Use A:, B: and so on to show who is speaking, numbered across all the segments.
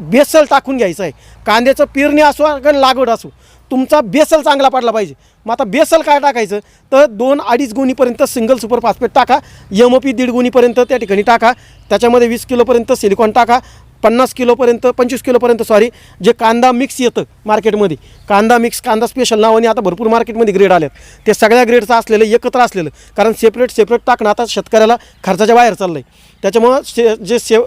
A: Basel टाकून घ्यायचं आहे. कांद्याचं पेरणी असो कारण लागवड असो तुमचा बेसल चांगला पडला पाहिजे. मग आता बेसल काय टाकायचं? तर दोन अडीच गुणीपर्यंत सिंगल सुपर फॉस्फेट टाका एम पी दीड गुणीपर्यंत त्या ठिकाणी टाका त्याच्यामध्ये वीस किलोपर्यंत सिलिकॉन टाका पन्नास किलोपर्यंत पंचवीस किलोपर्यंत सॉरी जे कांदा मिक्स येतं मार्केटमध्ये कांदा मिक्स कांदा स्पेशल नावाने आता भरपूर मार्केटमध्ये ग्रेड आल्यात. ते सगळ्या ग्रेडचं असलेलं एकत्र असलेलं कारण सेपरेट सेपरेट टाकणं आता शेतकऱ्याला खर्चाच्या बाहेर चाललं आहे त्याच्यामुळं शे जे से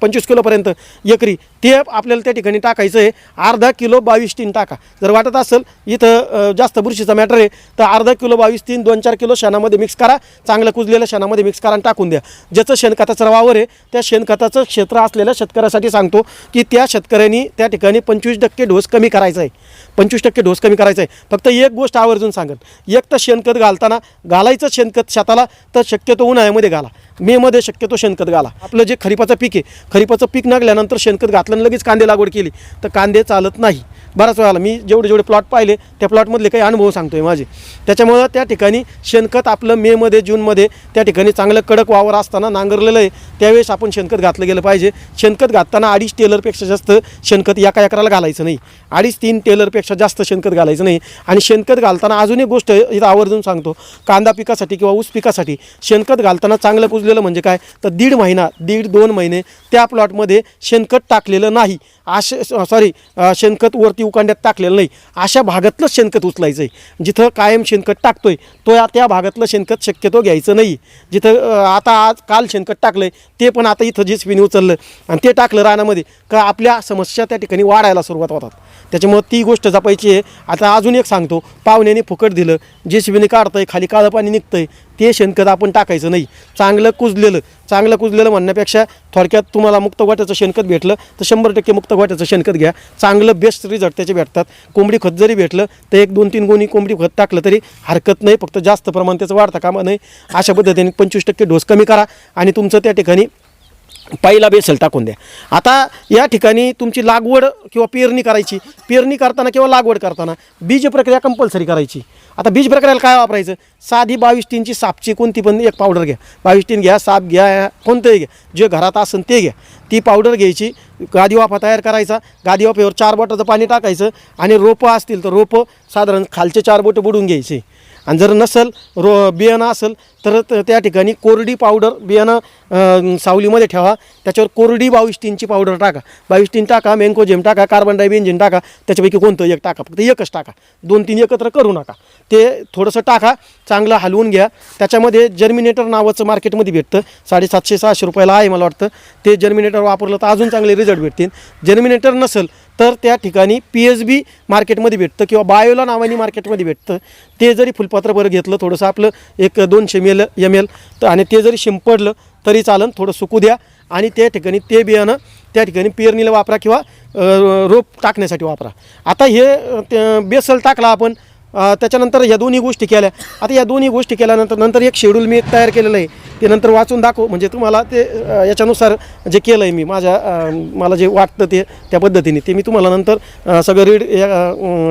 A: पंचवीस किलोपर्यंत एकरी ते आपल्याला त्या ठिकाणी टाकायचं आहे. अर्धा किलो बावीस तीन टाका. जर वाटत असेल इथं जास्त बुरशीचा मॅटर आहे तर अर्धा किलो बावीस तीन दोन चार किलो शेणामध्ये मिक्स करा. चांगलं कुजलेलं शेणामध्ये मिक्स करा आणि टाकून द्या. ज्याचं शेणखताचं वावर आहे त्या शेणखताचं क्षेत्र असलेल्या शेतकऱ्यासाठी सांगतो की त्या शेतकऱ्यांनी त्या ठिकाणी पंचवीस टक्के डोस कमी करायचा आहे. पंचवीस टक्के डोस कमी करायचा आहे. फक्त एक गोष्ट आवर्जून सांगत. एक तर शेणखत घालताना घालायचं शेणखत शेताला तर शक्यतो उन्हाळ्यामध्ये घाला. मेमध्ये शक्यतो शेणखत घाला. आपलं जे खरीपाचं पीक आहे खरीपाचं पीक नागल्यानंतर शेणखत घातलं लगेच कांदे लागवड केली तर कांदे चालत नाही. बराच वेळाला मी जेवढे जेवढे प्लॉट पाहिले त्या प्लॉटमधले काही अनुभव सांगतो आहे माझे. त्याच्यामुळं त्या ठिकाणी शेणखत आपलं मेमध्ये जूनमध्ये त्या ठिकाणी चांगलं कडक वावर असताना नांगरलेलं आहे. त्यावेळेस आपण शेणखत घातलं गेलं पाहिजे. शेणखत घातताना अडीच टेलरपेक्षा जास्त शेणखत एका एकराला घालायचं नाही. अडीच तीन टेलरपेक्षा जास्त शेणखत घालायचं नाही. आणि शेणखत घालताना अजून एक गोष्ट इथं आवर्जून सांगतो. कांदा पिकासाठी किंवा ऊस पिकासाठी शेणखत घालताना चांगलं कुजलेलं म्हणजे काय? तर दीड महिना दीड दोन महिने त्या प्लॉटमध्ये शेणखत टाकलेलं नाही. असे सॉरी शेणखत वरती उकांड्यात टाकलेलं नाही. अशा भागातलं शेणखत उचलायचं आहे जिथं कायम शेणखत टाकतोय तो या त्या भागातलं शेणखत शक्यतो घ्यायचं नाही. जिथं आता आज काल शेणखत टाकलं आहे ते पण आता इथं जे स्पिनी उचललं आणि ते टाकलं रानामध्ये का आपल्या समस्या त्या ठिकाणी वाढायला सुरुवात होतात. त्याच्यामुळं ती गोष्ट जपायची आहे. आता अजून एक सांगतो पाहुण्याने फुकट दिलं जे शिबिने काढतंय खाली काळं पाणी निघतंय ते शेणखत आपण टाकायचं नाही. चांगलं कुजलेलं चांगलं कुजलेलं म्हणण्यापेक्षा थोडक्यात तुम्हाला मुक्त वाट्याचं शेणखत भेटलं तर शंभर टक्के मुक्त वाट्याचं शेणखत घ्या. चांगलं बेस्ट रिझल्ट त्याचे भेटतात. कोंबडी खत जरी भेटलं तर एक दोन तीन गोणी कोंबडी खत टाकलं तरी हरकत नाही. फक्त जास्त प्रमाण त्याचं वाढता कामा नाही अशा पद्धतीने पंचवीस टक्के डोस कमी करा आणि तुमचं त्या ठिकाणी पाईला बेसल टाकून द्या. आता या ठिकाणी तुमची लागवड किंवा पेरणी करायची. पेरणी करताना किंवा लागवड करताना बीज प्रक्रिया कंपल्सरी करायची. आता बीज प्रक्रियाला काय वापरायचं? साधी बावीस टीनची सापची कोणती पण एक पावडर घ्या. बावीस टीन घ्या साप घ्या कोणतंही घ्या. जे घरात असेल ते घ्या. ती पावडर घ्यायची. गादी वाफा तयार करायचा. गादी वाफेवर चार बोटाचं पाणी टाकायचं आणि रोपं असतील तर रोपं साधारण खालचे चार बोटं बुडून घ्यायचे. आणि जर नसेल रो बियाणं असेल तर त- त्या ठिकाणी कोरडी पावडर बियाणं सावलीमध्ये ठेवा. त्याच्यावर कोरडी बावीस टीनची पावडर टाका. बावीस टीन टाका मेंकोजेम टाका कार्बन डायबेंजिन टाका. त्याच्यापैकी कोणतं एक टाका? फक्त एकच टाका. दोन तीन एकत्र करू नका. ते थोडंसं टाका चांगलं हलवून घ्या. त्याच्यामध्ये जर्मिनेटर नावाचं मार्केटमध्ये भेटतं. साडेसातशे सहाशे रुपयाला आहे मला वाटतं. ते जर्मिनेटर वापरलं तर अजून चांगले रिझल्ट भेटतील. जर्मिनेटर नसेल तर त्या ठिकाणी पी एच बी मार्केटमध्ये भेटतं किंवा बायोला नावाने मार्केटमध्ये भेटतं. ते जरी फुलपात्र बरं घेतलं थोडंसं आपलं एक दोनशे मेल एल एम एल तर आणि ते जरी शिंपडलं तरी चालन थोडं सुकू द्या. आणि त्या ठिकाणी ते बियाणं त्या ठिकाणी पेरणीला वापरा किंवा रोप टाकण्यासाठी वापरा. आता हे ते बेसल टाकला आपण त्याच्यानंतर ह्या दोन्ही गोष्टी केल्या. आता या दोन्ही गोष्टी केल्यानंतर नंतर एक शेड्यूल मी तयार केलेलं आहे. ते नंतर वाचून दाखव. म्हणजे तुम्हाला ते याच्यानुसार जे केलं आहे मी माझ्या मला जे वाटतं ते त्या पद्धतीने. ते मी तुम्हाला नंतर सगळं read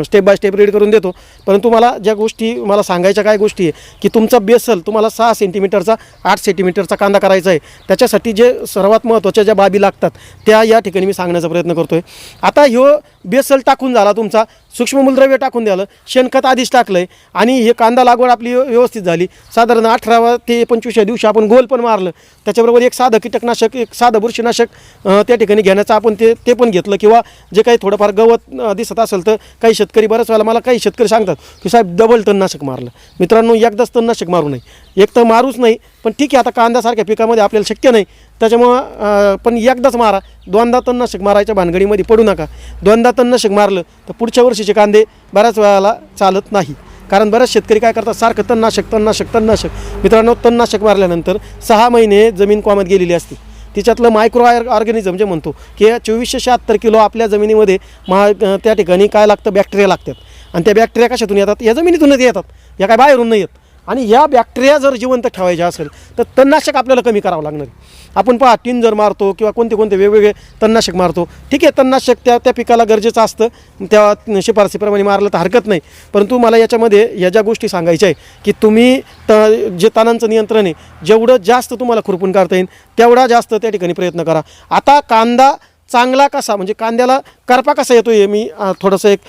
A: step by step read करून देतो. परंतु मला ज्या गोष्टी मला सांगायच्या काय गोष्टी आहे की तुमचा बेसल तुम्हाला सहा सेंटीमीटरचा आठ सेंटीमीटरचा कांदा करायचा आहे. त्याच्यासाठी जे सर्वात महत्त्वाच्या ज्या बाबी लागतात त्या या ठिकाणी मी सांगण्याचा प्रयत्न करतो आहे आता ह्यो बेसल टाकून झाला तुमचा सूक्ष्म मूलद्रव्य टाकून द्यालं शेणखत आधीच टाकलं आहे आणि हे कांदा लागवड आपली व्यवस्थित झाली. साधारण अठरावा ते पंचवीसच्या दिवशी आपण आपण गोल पण मारलं त्याच्याबरोबर एक साधं कीटकनाशक एक साधं बुरशीनाशक त्या ठिकाणी घेण्याचं आपण ते ते पण घेतलं. किंवा जे काही थोडंफार गवत दिसत असेल तर काही शेतकरी बऱ्याच वेळेला मला काही शेतकरी सांगतात की साहेब डबल तणनाशक मारलं. मित्रांनो एकदाच तणनाशक मारू नये. एक तर मारूच नाही पण ठीक आहे आता कांद्यासारख्या पिकामध्ये आपल्याला शक्य नाही. त्याच्यामुळं पण एकदाच मारा. दोनदा तणनाशक मारायच्या भानगडीमध्ये पडू नका. दोनदा तणनाशक मारलं तर पुढच्या वर्षीचे कांदे बऱ्याच वेळाला चालत नाही. कारण बरेच शेतकरी काय करतात सारखं तणनाशक तणनाशक तणनाशक. मित्रांनो तणनाशक मारल्यानंतर सहा महिने जमीन कोमात गेलेली असते. तिच्यातलं मायक्रो ऑर ऑर्गॅनिझम जे म्हणतो की चोवीसशे शहात्तर किलो आपल्या जमिनीमध्ये महा त्या ठिकाणी काय लागतं बॅक्टेरिया लागतात. आणि त्या बॅक्टेरिया कशातून येतात? या जमिनीतूनच येतात. या काय बाहेरून नाही येत. आणि या बॅक्टेरिया जर जिवंत ठेवायच्या असेल तर तणनाशक आपल्याला कमी करावं लागणार. आपण पहा टीन जर मारतो किंवा कोणते कोणते वेगवेगळे तणनाशक मारतो ठीक आहे तणनाशक त्या त्या पिकाला गरजेचं असतं. त्या शिफारसीप्रमाणे मारलं तर हरकत नाही. परंतु मला याच्यामध्ये या ज्या गोष्टी सांगायच्या आहे की तुम्ही त जे तणांचं नियंत्रण आहे जेवढं जास्त तुम्हाला खुरपून काढता येईल तेवढा जास्त त्या ठिकाणी प्रयत्न करा. आता कांदा चांगला कसा म्हणजे कांद्याला करपा कसा येतो हे मी थोडंसं एक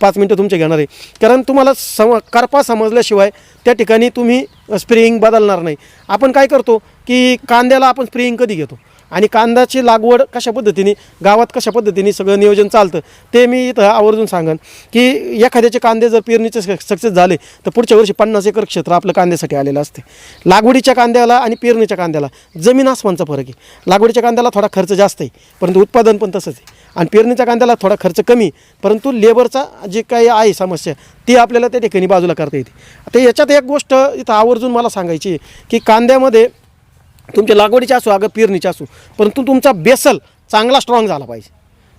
A: पाच मिनटं तुमचे घेणार आहे. कारण तुम्हाला सम करपा समजल्याशिवाय त्या ठिकाणी तुम्ही स्प्रेइंग बदलणार नाही. आपण काय करतो की कांद्याला आपण स्प्रेइंग कधी घेतो? आणि कांद्याची लागवड कशा पद्धतीने गावात कशा पद्धतीने सगळं नियोजन चालतं ते मी इथं आवर्जून सांगन की एखाद्याचे कांदे जर पेरणीचे सक्सेस झाले तर पुढच्या वर्षी पन्नास एकर क्षेत्र आपलं कांद्यासाठी आलेलं असते. लागवडीच्या कांद्याला आणि पेरणीच्या कांद्याला जमीन आसमानचा फरक आहे. लागवडीच्या कांद्याला थोडा खर्च जास्त आहे परंतु उत्पादन पण तसंच आहे. आणि पेरणीच्या कांद्याला थोडा खर्च कमी परंतु लेबरचा जे काही आहे समस्या ती आपल्याला त्या ठिकाणी बाजूला करता येते. आता याच्यात एक गोष्ट इथं आवर्जून मला सांगायची की कांद्यामध्ये तुमच्या लागवडीचे असो अगं पेरणीचे असू परंतु तुमचा बेसल चांगला स्ट्रॉंग झाला पाहिजे.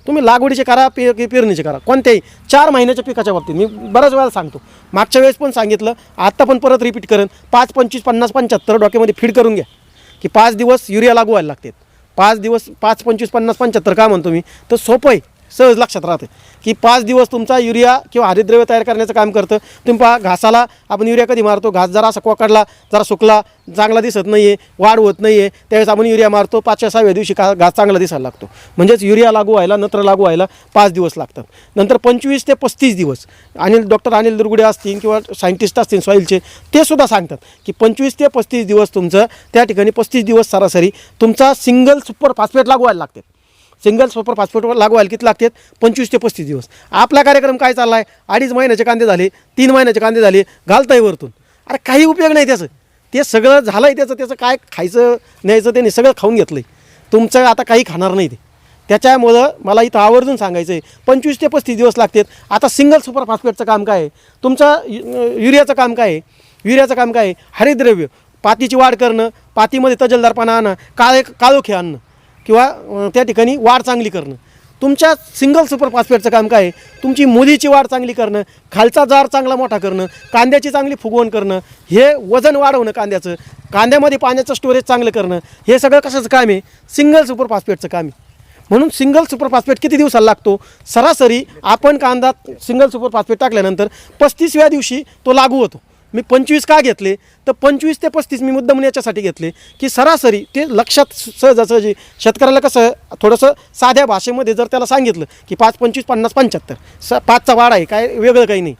A: तुम्ही लागवडीचे करा पे की पेरणीचे करा. कोणत्याही चार महिन्याच्या पिकाच्या बाबतीत मी बऱ्याच वेळा सांगतो. मागच्या वेळेस पण सांगितलं आत्ता पण परत रिपीट करेन. पाच पंचवीस पन्नास पंच्याहत्तर डोक्यामध्ये फीड करून घ्या. की पाच दिवस युरिया लागू व्हायला लागतात. पाच दिवस पाच पंचवीस पन्नास पंच्याहत्तर काय म्हणतो मी? तर सोपं आहे. सहज लक्षात राहतं. की पाच दिवस तुमचा युरिया किंवा हरितद्रव्य तयार करण्याचं काम करतं. तुम्ही पहा घासाला आपण युरिया कधी मारतो? घास जरा असा कोकडला जरा सुकला चांगला दिसत नाही आहे वाढ होत नाही आहे त्यावेळेस आपण युरिया मारतो पाचव्या सहाव्या दिवशी का घास चांगला दिसायला लागतो. म्हणजेच युरिया लागू व्हायला नत्र लागू व्हायला पाच दिवस लागतात. नंतर पंचवीस ते पस्तीस दिवस. अनिल डॉक्टर अनिल दुर्गुडे असतील किंवा सायंटिस्ट असतील सॉईलचे ते सुद्धा सांगतात की पंचवीस ते पस्तीस दिवस तुमचं त्या ठिकाणी पस्तीस दिवस सरासरी तुमचा सिंगल सुपर फॉस्फेट लागू व्हायला लागते. सिंगल सुपर फॉस्फेटवर लागू व्हायला किती लागतात? पंचवीस ते पस्तीस दिवस. आपला कार्यक्रम काय चालला आहे अडीच महिन्याचे कांदे झाले तीन महिन्याचे कांदे झाले घालताय वरतून. अरे काही उपयोग नाही त्याचं. ते सगळं झालं आहे त्याचं त्याचं काय खायचं न्यायचं त्यांनी सगळं खाऊन घेतलं आहे तुमचं आता काही खाणार नाही ते. त्याच्यामुळं मला इथं आवर्जून सांगायचं आहे पंचवीस ते पस्तीस दिवस लागतात. आता सिंगल सुपर फॉस्फेटचं काम काय? आहे तुमचं यु- युरियाचं काम काय? आहे युरियाचं काम काय? आहे हरितद्रव्य पातीची वाढ करणं पातीमध्ये तजलदारपणा आणणं काळे काळोखे आणणं. किंवा त्या ठिकाणी वाढ चांगली करणं. तुमच्या सिंगल सुपर फॉस्फेटचं काम काय आहे? तुमची मुलीची वाढ चांगली करणं खालचा जार चांगला मोठा करणं कांद्याची चांगली फुगवण करणं हे वजन वाढवणं कांद्याचं कांद्यामध्ये पाण्याचं स्टोरेज चांगलं करणं हे सगळं कशाचं काम आहे? सिंगल सुपर फॉस्फेटचं काम आहे. म्हणून सिंगल सुपर फॉस्फेट किती दिवसाला लागतो? सरासरी आपण कांदा सिंगल सुपर फॉस्फेट टाकल्यानंतर पस्तीसव्या दिवशी तो लागू होतो. मी पंचवीस का घेतले? तर पंचवीस ते पस्तीस मी मुद्दाम याच्यासाठी घेतले की सरासरी ते लक्षात सहजासहजी शेतकऱ्याला कसं थोडंसं साध्या भाषेमध्ये जर त्याला सांगितलं की पाच पंचवीस पन्नास पंच्याहत्तर स पाचचा वाडा आहे काय वेगळं काही नाही.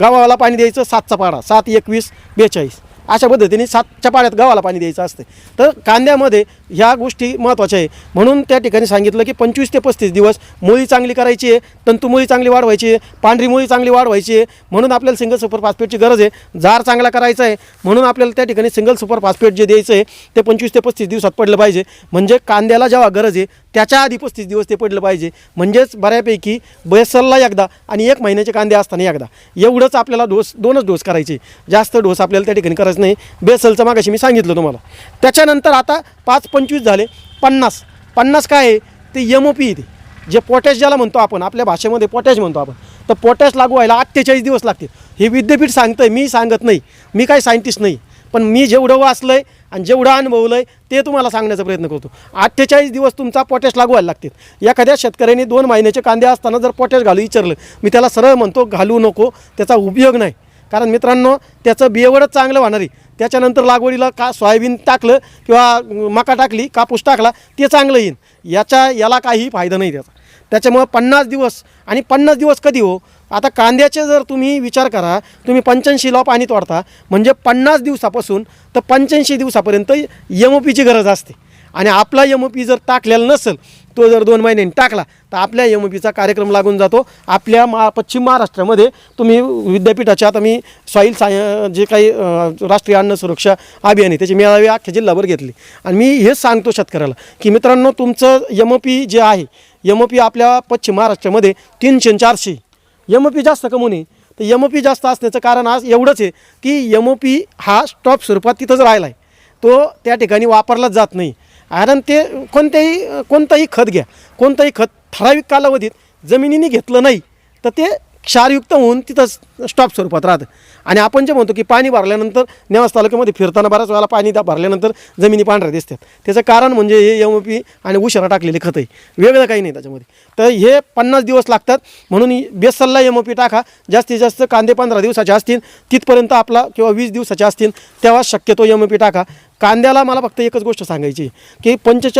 A: गावाला पाणी द्यायचं सातचा पाडा सात एकवीस बेचाळीस. अशा पद्धतीने सातच्या पाळ्यात गावाला पाणी द्यायचं असतं तर कांद्यामध्ये ह्या गोष्टी महत्त्वाच्या आहे. म्हणून त्या ठिकाणी सांगितलं की पंचवीस ते पस्तीस दिवस मुळी चांगली करायची आहे तंतुमुळी चांगली वाढवायची आहे पांढरी मुळी चांगली वाढवायची आहे. म्हणून आपल्याला सिंगल सुपर फॉस्फेटची गरज आहे. जार चांगला करायचा आहे. म्हणून आपल्याला त्या ठिकाणी सिंगल सुपर फॉस्फेट जे द्यायचं आहे ते पंचवीस ते पस्तीस दिवसात पडलं पाहिजे. म्हणजे कांद्याला जेव्हा गरज आहे त्याच्या आधी पस्तीस दिवस ते पडलं पाहिजे. म्हणजेच बऱ्यापैकी बेसलला एकदा आणि एक महिन्याचे कांदे असताना एकदा. एवढंच आपल्याला डोस दोनच डोस करायचे. जास्त डोस आपल्याला त्या ठिकाणी करायचं नाही. बेसलचं मागाशी मी सांगितलं तुम्हाला. त्याच्यानंतर आता पाच पंचवीस झाले. पन्नास. पन्नास काय आहे? ते एम ओ पी येते जे पोटॅश ज्याला म्हणतो आपण आपल्या भाषेमध्ये पोटॅश म्हणतो आपण. तर पोटॅश लागू व्हायला अठ्ठेचाळीस दिवस लागते हे विद्यापीठ सांगतं आहे मी सांगत नाही. मी काय सायंटिस्ट नाही. पण मी जेवढं वाचलं आहे आणि जेवढं अनुभवलं आहे ते तुम्हाला सांगण्याचा प्रयत्न करतो. अठ्ठेचाळीस दिवस तुमचा पोटॅश लागू व्हायला लागते एखाद्या शेतकऱ्याने दोन महिन्याचे कांदे असताना जर पोटॅश घालू विचारलं मी त्याला सरळ म्हणतो घालू नको त्याचा उपयोग नाही. कारण मित्रांनो त्याचं बियवडच चांगलं होणार आहे. त्याच्यानंतर लागवडीला का सोयाबीन टाकलं किंवा मका टाकली कापूस टाकला ते चांगलं येईल याच्या याला काही फायदा नाही त्याचा. त्याच्यामुळं पन्नास दिवस आणि पन्नास दिवस कधी हो? आता कांद्याचे जर तुम्ही विचार करा तुम्ही पंच्याऐंशीला पाणी तोडता म्हणजे पन्नास दिवसापासून तर पंच्याऐंशी दिवसापर्यंत एम ओ पीची गरज असते. आणि आपला एम ओ पी जर टाकलेला नसेल तो जर दोन महिन्यांनी टाकला तर आपल्या एम ओ पीचा कार्यक्रम लागून जातो. आपल्या मा पश्चिम महाराष्ट्रामध्ये तुम्ही विद्यापीठाच्या आता मी सॉईल साय जे काही राष्ट्रीय अन्न सुरक्षा अभियान आहे त्याची मेळावे अख्ख्या जिल्हाभर घेतली. आणि मी हेच सांगतो शेतकऱ्याला की मित्रांनो तुमचं एम ओ पी जे आहे एम ओ पी आपल्या पश्चिम महाराष्ट्रामध्ये तीनशे चारशे. एम ओ पी जास्त कमवून आहे तर यम ओ पी जास्त असण्याचं कारण आज एवढंच आहे की यम ओ पी हा स्टॉप स्वरूपात तिथंच राहिला आहे तो त्या ठिकाणी वापरलाच जात नाही. कारण ते कोणत्याही कोणतंही खत घ्या. कोणतंही खत ठराविक कालावधीत जमिनीने घेतलं नाही तर ते क्षारयुक्त होऊन तिथंच स्टॉप स्वरूपात राहतं. आणि आपण जे म्हणतो की पाणी भरल्यानंतर नेवास तालुक्यामध्ये फिरताना बऱ्याच वेळेला पाणी भरल्यानंतर जमिनी पांढऱ्या दिसतात. त्याचं कारण म्हणजे हे एम पी आणि उशिरा टाकलेले खतं आहे. वेगळं काही नाही त्याच्यामध्ये. तर हे पन्नास दिवस लागतात. म्हणून बेसल्ला एम ओ पी टाका. जास्तीत जास्त कांदे पंधरा दिवसाचे असतील तिथपर्यंत आपला किंवा वीस दिवसाचे असतील तेव्हा शक्यतो एम ओ पी टाका. कांद्याला मला फक्त एकच गोष्ट सांगायची की पंचेचाळीस